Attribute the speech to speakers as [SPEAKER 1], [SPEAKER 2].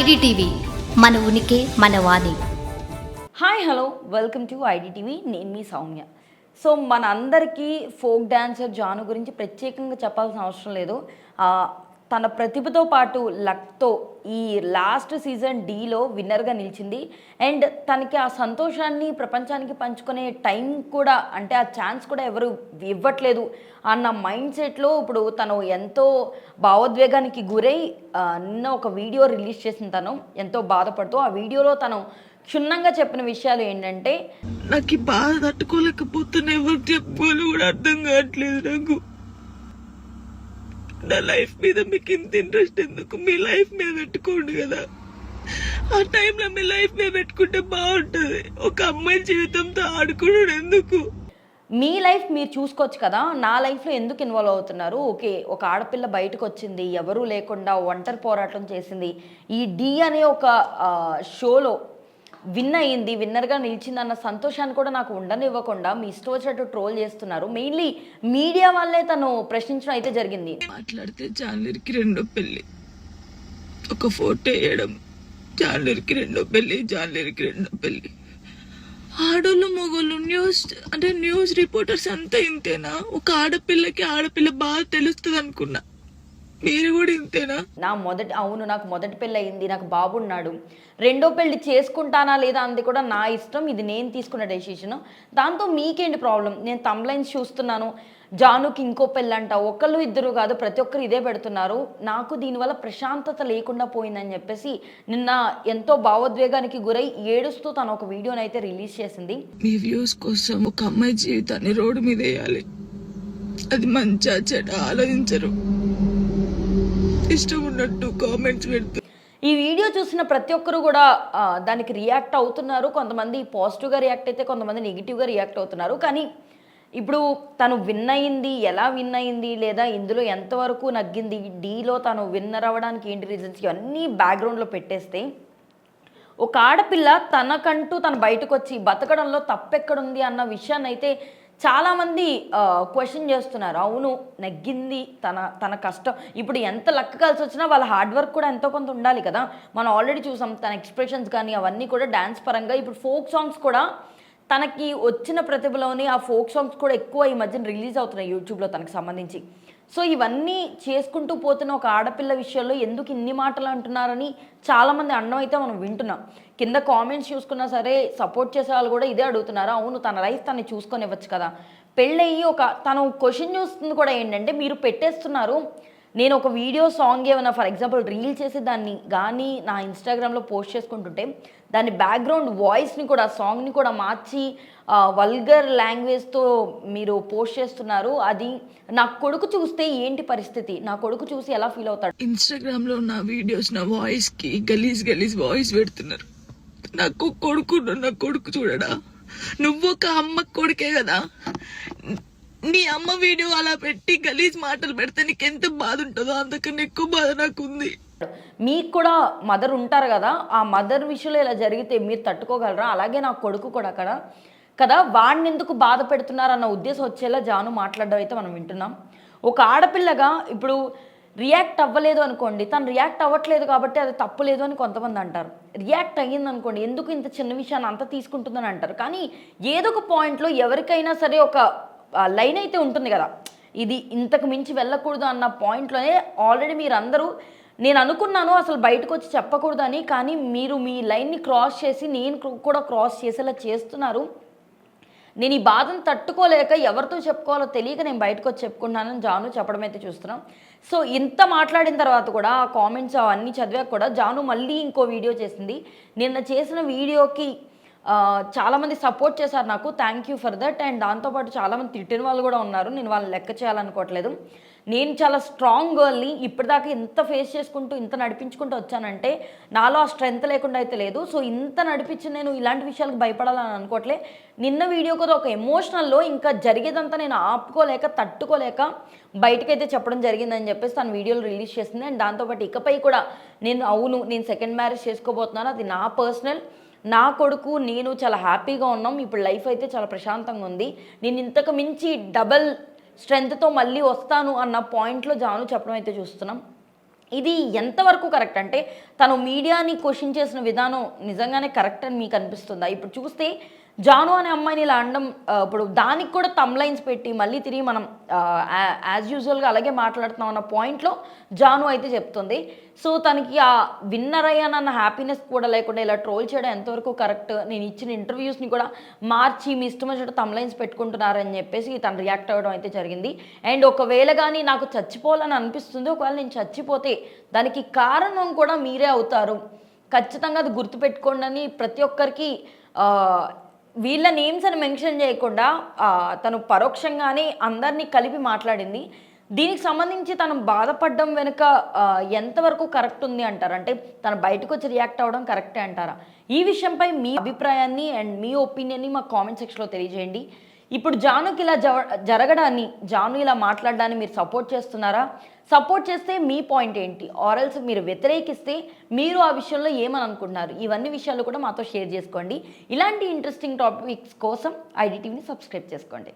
[SPEAKER 1] IDTV మన ఉనికి మన వాణి.
[SPEAKER 2] Hi hello welcome to IDTV. నేను మీ సౌమ్య. సో మన అందరికీ ఫోక్ డాన్సర్ జాను గురించి ప్రత్యేకంగా చెప్పాల్సిన అవసరం లేదు. తన ప్రతిభతో పాటు లక్తో ఈ లాస్ట్ సీజన్ డీలో విన్నర్గా నిలిచింది. అండ్ తనకి ఆ సంతోషాన్ని ప్రపంచానికి పంచుకునే టైం కూడా అంటే ఆ ఛాన్స్ కూడా ఎవరు ఇవ్వట్లేదు అన్న మైండ్ సెట్లో ఇప్పుడు తను ఎంతో భావోద్వేగానికి గురై నిన్న ఒక వీడియో రిలీజ్ చేసిన తను ఎంతో బాధపడుతూ ఆ వీడియోలో తను క్షుణ్ణంగా చెప్పిన విషయాలు ఏంటంటే
[SPEAKER 3] నాకు బాధ తట్టుకోలేకపోతున్నా ఎవరు చెప్పుకోవాలి కూడా అర్థం కావట్లేదు నాకు. నా లైఫ్ మీద మీకు ఇంత ఇంట్రెస్ట్ ఎందుకు? మీ లైఫ్ మీద పెట్టుకోండి కదా. ఆ టైంలో మీ లైఫ్ మీద పెట్టుకుంటే బాగుంటుంది. ఒక అమ్మాయి జీవితంతో ఆడుకోవడం ఎందుకు?
[SPEAKER 2] మీ లైఫ్ మీరు చూసుకోవచ్చు కదా. నా లైఫ్లో ఎందుకు ఇన్వాల్వ్ అవుతున్నారు? ఓకే ఒక ఆడపిల్ల బయటకు వచ్చింది ఎవరూ లేకుండా ఒంటరి పోరాటం చేసింది. ఈ డి అనే ఒక షోలో విన్ అయ్యింది విన్నర్గా నిలిచింది అన్న సంతోషాన్ని కూడా నాకు ఉండనివ్వకుండా మీ ఇష్టం వచ్చినట్టు ట్రోల్ చేస్తున్నారు. మెయిన్లీ మీడియా వాళ్ళే తను ప్రశ్నించడం అయితే జరిగింది.
[SPEAKER 3] మాట్లాడితే జాన్లర్కి రెండో పెళ్ళి. ఒక ఫోటో వేయడం జాన్లర్కి రెండో పెళ్ళి జాన్లర్కి రెండో పెళ్ళి ఆడోళ్ళు మొగోళ్ళు న్యూస్ అంటే న్యూస్ రిపోర్టర్స్ అంతా ఇంతేనా? ఒక ఆడపిల్లకి ఆడపిల్ల బాగా తెలుస్తుంది అనుకున్నా మీరు కూడా ఇంతేనా?
[SPEAKER 2] నా మొదటి అవును నాకు మొదటి పెళ్ళి అయింది నాకు బాబు ఉన్నాడు. రెండో పెళ్ళి చేసుకుంటానా లేదా అంది కూడా నా ఇష్టం ఇది నేను తీసుకున్న డెసిషన్ దాంతో మీకేంటి ప్రాబ్లం నేను తమ్లైన్స్ చూస్తున్నాను. జానుకి ఇంకో పెళ్ళి అంట ఒకళ్ళు ఇద్దరు కాదు ప్రతి ఒక్కరు ఇదే పెడుతున్నారు. నాకు దీనివల్ల ప్రశాంతత లేకుండా పోయిందని చెప్పేసి నిన్న ఎంతో భావోద్వేగానికి గురై ఏడుస్తూ తను ఒక వీడియోని అయితే రిలీజ్ చేసింది.
[SPEAKER 3] మీ వ్యూస్ కోసం ఒక అమ్మాయి జీవితాన్ని రోడ్డు మీద వేయాలి. అది మంచా చెడ ఆలోచించరు. ఇష్టం ఉన్నట్టు కామెంట్స్ పెడుతూ
[SPEAKER 2] ఈ వీడియో చూసిన ప్రతి ఒక్కరు కూడా దానికి రియాక్ట్ అవుతున్నారు. కొంతమంది పాజిటివ్గా రియాక్ట్ అయితే కొంతమంది నెగిటివ్గా రియాక్ట్ అవుతున్నారు. కానీ ఇప్పుడు తను విన్ అయింది ఎలా విన్ అయింది లేదా ఇందులో ఎంతవరకు నగ్గింది డీలో తను విన్నర్ అవ్వడానికి ఏంటి రీజన్స్ ఇవన్నీ బ్యాక్గ్రౌండ్లో పెట్టేస్తే ఒక ఆడపిల్ల తనకంటూ తను బయటకు వచ్చి బతకడంలో తప్పెక్కడుంది అన్న విషయాన్ని అయితే చాలామంది క్వశ్చన్ చేస్తున్నారు. అవును నెగ్గింది తన తన కష్టం. ఇప్పుడు ఎంత లక్క కలిసి వచ్చినా వాళ్ళ హార్డ్ వర్క్ కూడా ఎంతో కొంత ఉండాలి కదా. మనం ఆల్రెడీ చూసాం తన ఎక్స్ప్రెషన్స్ కానీ అవన్నీ కూడా డ్యాన్స్ పరంగా. ఇప్పుడు ఫోక్ సాంగ్స్ కూడా తనకి వచ్చిన ప్రతిభలోని ఆ ఫోక్ సాంగ్స్ కూడా ఎక్కువ ఈ మధ్యన రిలీజ్ అవుతున్నాయి యూట్యూబ్లో తనకు సంబంధించి. సో ఇవన్నీ చేసుకుంటూ పోతున్న ఒక ఆడపిల్ల విషయంలో ఎందుకు ఇన్ని మాటలు అంటున్నారని చాలామంది అన్నం అయితే మనం వింటున్నాం. కింద కామెంట్స్ చూసుకున్నా సరే సపోర్ట్ చేసే వాళ్ళు కూడా ఇదే అడుగుతున్నారు. అవును తన లైఫ్ తను చూసుకొని ఇవ్వచ్చు కదా. పెళ్ళయ్యి ఒక తను క్వశ్చన్ చూస్తుంది కూడా ఏంటంటే మీరు పెట్టేస్తున్నారు నేను ఒక వీడియో సాంగ్ ఏమైనా ఫర్ ఎగ్జాంపుల్ రీల్ చేసి దాన్ని కానీ నా ఇన్స్టాగ్రామ్లో పోస్ట్ చేసుకుంటుంటే దాని బ్యాక్గ్రౌండ్ వాయిస్ని కూడా సాంగ్ని కూడా మార్చి వల్గర్ లాంగ్వేజ్తో మీరు పోస్ట్ చేస్తున్నారు. అది నా కొడుకు చూస్తే ఏంటి పరిస్థితి? నా కొడుకు చూసి ఎలా ఫీల్ అవుతాడు?
[SPEAKER 3] ఇన్స్టాగ్రామ్లో నా వీడియోస్ నా వాయిస్కి గలీజ్ గలీజ్ వాయిస్ పెడుతున్నారు. నాకు కొడుకు నా కొడుకు చూడడా? నువ్వు ఒక అమ్మ కొడుకే కదా? నీ అమ్మ వీడియో అలా పెట్టి గలీజ్ మాటలు పెడితే నీకు ఎంత బాధ ఉంటుందో అంతకన్నా ఎక్కువ బాధ నాకు ఉంది
[SPEAKER 2] మీకు కూడా మదర్ ఉంటారు కదా ఆ మదర్ విషయంలో ఇలా జరిగితే మీరు తట్టుకోగలరా? అలాగే నా కొడుకు కూడా అక్కడ. కదా వాడిని ఎందుకు బాధ పెడుతున్నారన్న ఉద్దేశం వచ్చేలా జాను మాట్లాడడం అయితే మనం వింటున్నాం. ఒక ఆడపిల్లగా ఇప్పుడు రియాక్ట్ అవ్వలేదు అనుకోండి తను రియాక్ట్ అవ్వట్లేదు కాబట్టి అది తప్పు లేదు అని కొంతమంది అంటారు. రియాక్ట్ అయ్యింది అనుకోండి ఎందుకు ఇంత చిన్న విషయాన్ని అంత తీసుకుంటుందని అంటారు? కానీ ఏదో ఒక పాయింట్లో ఎవరికైనా సరే ఒక లైన్ అయితే ఉంటుంది కదా. ఇది ఇంతకు మించి వెళ్ళకూడదు అన్న పాయింట్లోనే ఆల్రెడీ మీరందరూ నేను అనుకున్నాను అసలు బయటకు వచ్చి చెప్పకూడదని కానీ మీరు మీ లైన్ని క్రాస్ చేసి నేను కూడా క్రాస్ చేసేలా చేస్తున్నారు. నేను ఈ బాధను తట్టుకోలేక ఎవరితో చెప్పుకోవాలో తెలియక నేను బయటకు వచ్చి చెప్పుకున్నానని జాను చెప్పడం అయితే చూస్తున్నాం. సో ఇంత మాట్లాడిన తర్వాత కూడా ఆ కామెంట్స్ అవన్నీ చదివాక కూడా జాను మళ్ళీ ఇంకో వీడియో చేసింది. నిన్న చేసిన వీడియోకి చాలామంది సపోర్ట్ చేశారు నాకు. Thank you for that and దాంతోపాటు చాలామంది తిట్టిన వాళ్ళు కూడా ఉన్నారు. నేను వాళ్ళని లెక్క చేయాలనుకోవట్లేదు. నేను చాలా స్ట్రాంగ్ గర్ల్ని ఇప్పటిదాకా ఇంత ఫేస్ చేసుకుంటూ ఇంత నడిపించుకుంటూ వచ్చానంటే నాలో ఆ స్ట్రెంగ్త్ లేకుండా అయితే లేదు. సో ఇంత నడిపించి నేను ఇలాంటి విషయాలకు భయపడాలని అనుకోవట్లే. నిన్న వీడియో కూడా ఒక ఎమోషనల్లో ఇంకా జరిగేదంతా నేను ఆపుకోలేక తట్టుకోలేక బయటకైతే చెప్పడం జరిగిందని చెప్పేసి తన వీడియోలు రిలీజ్ చేసింది. అండ్ దాంతోపాటు ఇకపై కూడా నేను అవును నేను సెకండ్ మ్యారేజ్ చేసుకోబోతున్నాను. అది నా పర్సనల్ నా కొడుకు నేను చాలా హ్యాపీగా ఉన్నాం. ఇప్పుడు లైఫ్ అయితే చాలా ప్రశాంతంగా ఉంది. నేను ఇంతకు మించి డబల్ స్ట్రెంగ్త్తో మళ్ళీ వస్తాను అన్న పాయింట్లో జాను చెప్పడం అయితే చూస్తున్నాం. ఇది ఎంతవరకు కరెక్ట్ అంటే తను మీడియాని క్వశ్చన్ చేసిన విధానం నిజంగానే కరెక్ట్ అని మీకు అనిపిస్తుందా? ఇప్పుడు చూస్తే జాను అనే అమ్మాయిని ఇలా అనడం ఇప్పుడు దానికి కూడా తమ్ లైన్స్ పెట్టి మళ్ళీ తిరిగి మనం యాజ్ యూజువల్గా అలాగే మాట్లాడుతున్నాం అన్న పాయింట్లో జాను అయితే చెప్తుంది. సో తనకి ఆ విన్నర్ అయ్యానన్న హ్యాపీనెస్ కూడా లేకుండా ఇలా ట్రోల్ చేయడం ఎంతవరకు కరెక్ట్ నేను ఇచ్చిన ఇంటర్వ్యూస్ని కూడా మార్చి మీ ఇష్టం వచ్చిన తమ్ లైన్స్ పెట్టుకుంటున్నారని చెప్పేసి తను రియాక్ట్ అవ్వడం అయితే జరిగింది. అండ్ ఒకవేళ కానీ నాకు చచ్చిపోవాలని అనిపిస్తుంది ఒకవేళ నేను చచ్చిపోతే దానికి కారణం కూడా మీరే అవుతారు. ఖచ్చితంగా అది గుర్తుపెట్టుకోండి అని ప్రతి ఒక్కరికి వీళ్ళ నేమ్స్ అని మెన్షన్ చేయకుండా తను పరోక్షంగానే అందరినీ కలిపి మాట్లాడింది. దీనికి సంబంధించి తను బాధపడడం వెనుక ఎంతవరకు కరెక్ట్ ఉంది అంటారు? అంటే తను బయటకు వచ్చి రియాక్ట్ అవ్వడం కరెక్టే అంటారా? ఈ విషయంపై మీ అభిప్రాయాన్ని అండ్ మీ ఒపీనియన్ని మా కామెంట్ సెక్షన్లో తెలియజేయండి. ఇప్పుడు జానుకి ఇలా జవ- జరగడాన్ని జాను ఇలా మాట్లాడడాన్ని మీరు సపోర్ట్ చేస్తున్నారా? సపోర్ట్ చేస్తే మీ పాయింట్ ఏంటి? ఆరల్స్ మీరు వ్యతిరేకిస్తే మీరు ఆ విషయంలో ఏమని అనుకుంటున్నారు ఇవన్నీ విషయాలు కూడా మాతో షేర్ చేసుకోండి. ఇలాంటి ఇంట్రెస్టింగ్ టాపిక్స్ కోసం ఐడిటీవీని సబ్స్క్రైబ్ చేసుకోండి.